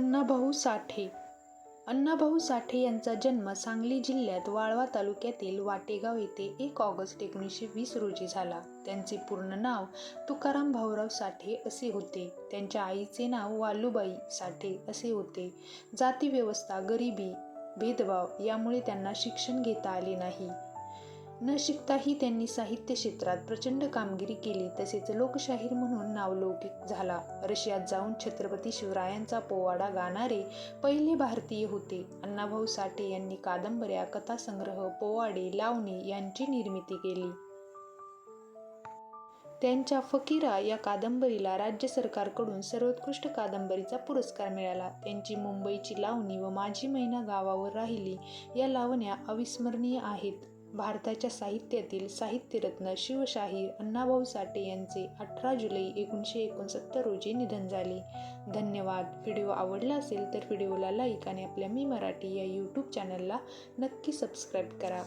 अण्णाभाऊ साठे. अण्णाभाऊ साठे यांचा जन्म सांगली जिल्ह्यात वाळवा तालुक्यातील वाटेगाव येथे एक ऑगस्ट एकोणीसशे वीस रोजी झाला. त्यांचे पूर्ण नाव तुकाराम भाऊराव साठे असे होते. त्यांच्या आईचे नाव वालुबाई साठे असे होते. जातीव्यवस्था गरिबी भेदभाव यामुळे त्यांना शिक्षण घेता आले नाही. न शिकताही त्यांनी साहित्य क्षेत्रात प्रचंड कामगिरी केली तसेच लोकशाहीर म्हणून नावलौकिक झाला. रशियात जाऊन छत्रपती शिवरायांचा पोवाडा गाणारे पहिले भारतीय होते. अण्णाभाऊ साठे यांनी कादंबऱ्या कथासंग्रह पोवाडे लावणी यांची निर्मिती केली. त्यांच्या फकीरा या कादंबरीला राज्य सरकारकडून सर्वोत्कृष्ट कादंबरीचा पुरस्कार मिळाला. त्यांची मुंबईची लावणी व माझी मैना गावावर राहिली या लावण्या अविस्मरणीय आहेत. भारताच्या साहित्यातील साहित्यरत्न शिवशाहीर अण्णाभाऊ साठे यांचे अठरा जुलै एकोणीसशे एकोणसत्तर रोजी निधन झाले. धन्यवाद. व्हिडिओ आवडला असेल तर व्हिडिओला लाईक आणि आपल्या मी मराठी या यूट्यूब चॅनलला नक्की सबस्क्राईब करा.